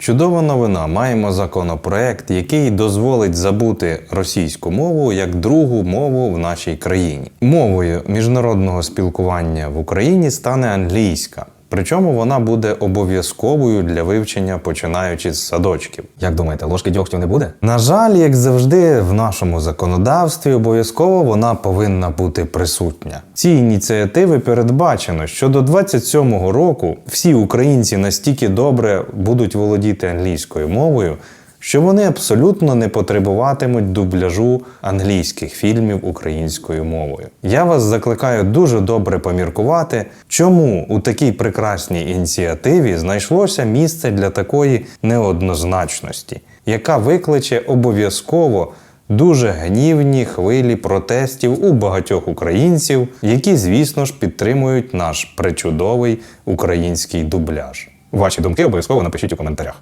Чудова новина. Маємо законопроект, який дозволить забути російську мову як другу мову в нашій країні. Мовою міжнародного спілкування в Україні стане англійська. Причому вона буде обов'язковою для вивчення, починаючи з садочків. Як думаєте, ложки дьогтю не буде? На жаль, як завжди, в нашому законодавстві обов'язково вона повинна бути присутня. Ці ініціативи передбачено, що до 27-го року всі українці настільки добре будуть володіти англійською мовою, що вони абсолютно не потребуватимуть дубляжу англійських фільмів українською мовою. Я вас закликаю дуже добре поміркувати, чому у такій прекрасній ініціативі знайшлося місце для такої неоднозначності, яка викличе обов'язково дуже гнівні хвилі протестів у багатьох українців, які, звісно ж, підтримують наш причудовий український дубляж. Ваші думки обов'язково напишіть у коментарях.